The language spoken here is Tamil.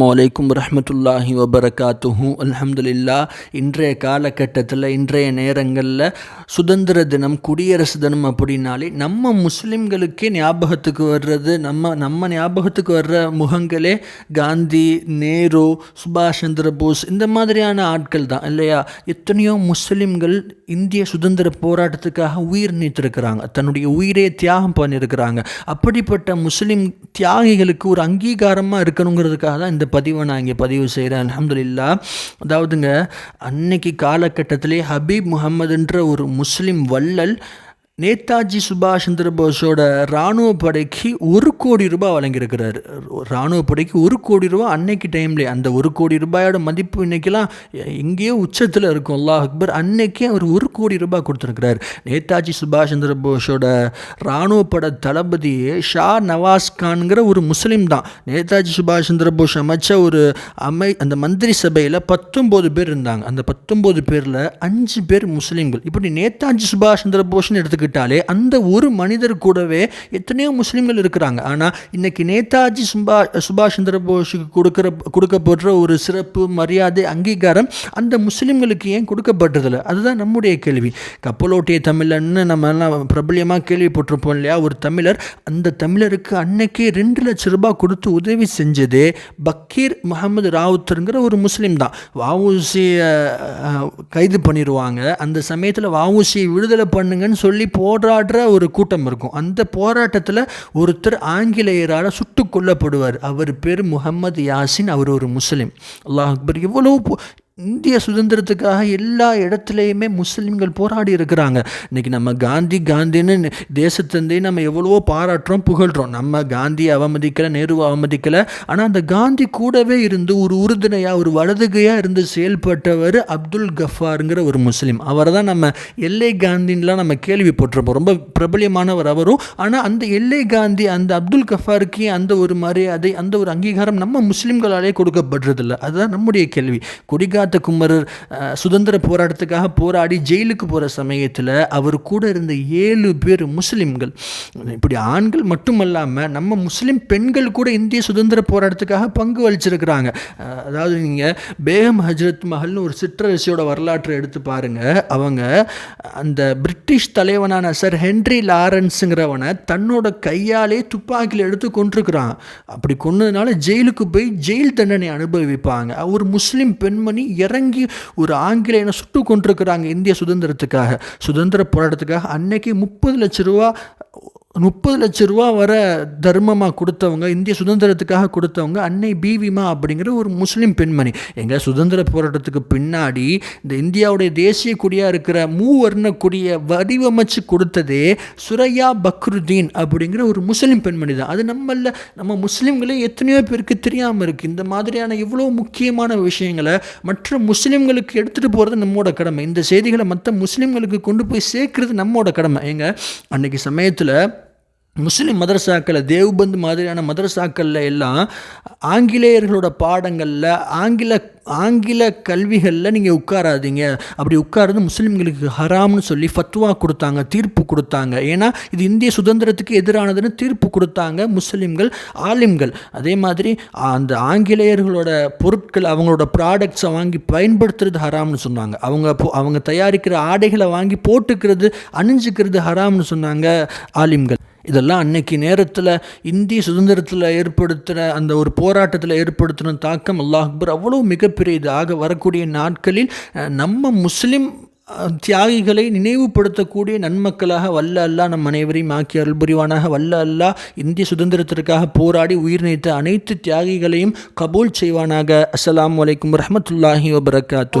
வலைக்கும் ரஹமத்துல்லாஹி வபரகாத்துஹு. அல்ஹம்துலில்லா இன்றைய காலகட்டத்தில் இன்றைய நேரங்களில் சுதந்திர தினம் குடியரசு தினம் அப்படின்னாலே நம்ம முஸ்லிம்களுக்கே ஞாபகத்துக்கு வர்றது நம்ம நம்ம ஞாபகத்துக்கு வர்ற முகங்களே காந்தி நேரு சுபாஷ் சந்திர போஸ் இந்த மாதிரியான ஆட்கள் தான் இல்லையா? எத்தனையோ முஸ்லிம்கள் இந்திய சுதந்திர போராட்டத்துக்காக உயிர் நீத்திருக்கிறாங்க தன்னுடைய உயிரே தியாகம் பண்ணியிருக்கிறாங்க அப்படிப்பட்ட முஸ்லிம் தியாகிகளுக்கு ஒரு அங்கீகாரமாக இருக்கணுங்கிறதுக்காக தான் இந்த பதிவை நான் இங்கே பதிவு செய்கிறேன். அலமதுல்லா அதாவதுங்க அன்னைக்கு காலகட்டத்திலே ஹபீப் முகமதுன்ற ஒரு முஸ்லீம் வள்ளல் நேதாஜி சுபாஷ் சந்திரபோஸோட இராணுவ படைக்கு ஒரு கோடி ரூபாய் வழங்கியிருக்கிறாரு. இராணுவ படைக்கு ஒரு கோடி ரூபாய் அன்னைக்கு டைம்லேயே அந்த ஒரு கோடி ரூபாயோட மதிப்பு இன்னைக்கெல்லாம் எங்கேயோ உச்சத்தில் இருக்கும். அல்லாஹ் அக்பர் அன்னைக்கே அவர் ஒரு கோடி ரூபாய் கொடுத்துருக்கிறார். நேதாஜி சுபாஷ் சந்திரபோஸோட இராணுவ பட தளபதியே ஷா நவாஸ் கான்கிற ஒரு முஸ்லீம் தான். நேதாஜி சுபாஷ் சந்திரபோஸ் அமைச்ச ஒரு அமை அந்த மந்திரி சபையில் பத்தொம்போது பேர் இருந்தாங்க. அந்த பத்தொம்போது பேரில் அஞ்சு பேர் முஸ்லீம்கள். இப்படி நேதாஜி சுபாஷ் சந்திரபோஸ்னு எடுத்துக்க எடுத்துக்கிட்டாலே அந்த ஒரு மனிதர் கூடவே எத்தனையோ முஸ்லீம்கள் இருக்கிறாங்க. ஆனால் இன்னைக்கு நேதாஜி சுபா சுபாஷ் சந்திர போஸுக்கு கொடுக்குற கொடுக்கப்படுற ஒரு சிறப்பு மரியாதை அங்கீகாரம் அந்த முஸ்லீம்களுக்கு ஏன் கொடுக்கப்படுறதில்ல அதுதான் நம்முடைய கேள்வி. கப்பலோட்டிய தமிழன்னு நம்ம எல்லாம் பிரபலியமாக கேள்விப்பட்டிருப்போம் இல்லையா? ஒரு தமிழர் அந்த தமிழருக்கு அன்னைக்கே ரெண்டு லட்ச ரூபாய் கொடுத்து உதவி செஞ்சது பக்கீர் முகமது ராவுத்தருங்கிற ஒரு முஸ்லீம் தான். வாவூசியை கைது பண்ணிடுவாங்க அந்த சமயத்தில் வாவூசியை விடுதலை பண்ணுங்கன்னு சொல்லி போராடுற ஒரு கூட்டம் இருக்கும். அந்த போராட்டத்தில் ஒருத்தர் ஆங்கிலேயரால் சுட்டு கொல்லப்படுவார். அவர் பேர் முகமது யாசின் அவர் ஒரு முஸ்லீம். அல்லாஹ் அக்பர். எவ்வளோ இந்திய சுதந்திரத்துக்காக எல்லா இடத்துலையுமே முஸ்லீம்கள் போராடி இருக்கிறாங்க. இன்றைக்கி நம்ம காந்தி காந்தின்னு தேசத்தந்தை நம்ம எவ்வளவோ பாராட்டுறோம் புகழ்கிறோம் நம்ம காந்தியை அவமதிக்கலை நேரு அவமதிக்கலை. ஆனால் அந்த காந்தி கூடவே இருந்து ஒரு உறுதுணையாக ஒரு வலதுகையாக இருந்து செயல்பட்டவர் அப்துல் கஃபாருங்கிற ஒரு முஸ்லீம். அவரை தான் நம்ம எல்லை காந்தின்லாம் நம்ம கேள்விப்பட்டிருப்போம் ரொம்ப பிரபலியமானவர் அவரும். ஆனால் அந்த எல்லை காந்தி அந்த அப்துல் கஃபாருக்கு அந்த ஒரு மரியாதை அந்த ஒரு அங்கீகாரம் நம்ம முஸ்லீம்களாலே கொடுக்கப்படுறதில்ல அதுதான் நம்முடைய கேள்வி. சித்தார்த்த குமரர் சுதந்திர போராட்டத்துக்காக போராடி ஜெயிலுக்கு போகிற சமயத்தில் அவர் கூட இருந்த ஏழு பேர் முஸ்லீம்கள். இப்படி ஆண்கள் மட்டுமல்லாமல் நம்ம முஸ்லீம் பெண்கள் கூட இந்திய சுதந்திர போராட்டத்துக்காக பங்கு வலிச்சிருக்கிறாங்க அதாவது நீங்கள் பேகம் ஹஜ்ரத் மஹல்னு ஒரு சிற்றரசியோட வரலாற்றை எடுத்து பாருங்கள் அவங்க அந்த பிரிட்டிஷ் தலைவனான சார் ஹென்ரி லாரன்ஸுங்கிறவனை தன்னோட கையாலே துப்பாக்கியில் எடுத்து கொண்டிருக்கிறான் அப்படி கொன்னதுனால ஜெயிலுக்கு போய் ஜெயில் தண்டனை அனுபவிப்பாங்க. ஒரு முஸ்லீம் பெண்மணி இறங்கி ஒரு ஆங்கிலேயனை சுட்டு கொண்டிருக்கிறாங்க இந்திய சுதந்திரத்துக்காக. சுதந்திர போராட்டத்துக்காக அன்னைக்கு முப்பது லட்ச ரூபா முப்பது லட்ச ரூபா வர தர்மமாக கொடுத்தவங்க இந்திய சுதந்திரத்துக்காக கொடுத்தவங்க அன்னை பீவிமா அப்படிங்கிற ஒரு முஸ்லீம் பெண்மணி. எங்கள் சுதந்திர போராட்டத்துக்கு பின்னாடி இந்த இந்தியாவுடைய தேசிய கொடியாக இருக்கிற மூவர்ண கொடியை வடிவமைச்சு கொடுத்ததே சுரையா பக்ருதீன் அப்படிங்கிற ஒரு முஸ்லீம் பெண்மணி தான் அது நம்மள நம்ம முஸ்லீம்களே எத்தனையோ பேருக்கு தெரியாமல் இருக்குது இந்த மாதிரியான இவ்வளோ முக்கியமான விஷயங்களை மற்ற முஸ்லீம்களுக்கு எடுத்துகிட்டு போகிறது நம்மோட கடமை. இந்த செய்திகளை மற்ற முஸ்லீம்களுக்கு கொண்டு போய் சேர்க்கறது நம்மோட கடமை. எங்கள் அன்னைக்கு சமயத்தில் முஸ்லீம் மதரசாக்களில் தேவ்பந்து மாதிரியான மதரசாக்களில் எல்லாம் ஆங்கிலேயர்களோட பாடங்களில் ஆங்கில ஆங்கில கல்விகளில் நீங்கள் உட்காராதீங்க. அப்படி உட்கார்றது முஸ்லீம்களுக்கு ஹராம்னு சொல்லி ஃபத்வா கொடுத்தாங்க தீர்ப்பு கொடுத்தாங்க. ஏன்னா இது இந்திய சுதந்திரத்துக்கு எதிரானதுன்னு தீர்ப்பு கொடுத்தாங்க முஸ்லீம்கள் ஆலிம்கள். அதே மாதிரி அந்த ஆங்கிலேயர்களோட பொருட்கள் அவங்களோட ப்ராடக்ட்ஸை வாங்கி பயன்படுத்துறது ஹராம்னு சொன்னாங்க. அவங்க அவங்க தயாரிக்கிற ஆடைகளை வாங்கி போட்டுக்கிறது அணிஞ்சுக்கிறது ஹராம்னு சொன்னாங்க ஆலிம்கள். இதெல்லாம் அன்னைக்கு நேரத்தில் இந்திய சுதந்திரத்தில் ஏற்படுத்தின அந்த ஒரு போராட்டத்தில் ஏற்படுத்தின தாக்கம் அல்லாஹ் அக்பர் அவ்வளோ மிகப்பெரிய இதாக வரக்கூடிய நாட்களில் நம்ம முஸ்லீம் தியாகிகளை நினைவுபடுத்தக்கூடிய நன்மக்களாக வல்ல அல்லாஹ் நம் அனைவரையும் ஆக்கி அருள் புரிவானாக. வல்ல அல்லாஹ் இந்திய சுதந்திரத்திற்காக போராடி உயிர் நீத்த அனைத்து தியாகிகளையும் கபூல் செய்வானாக. அஸ்லாம் அலைக்கும் ரஹமத்துல்லாஹி வபரகாத்து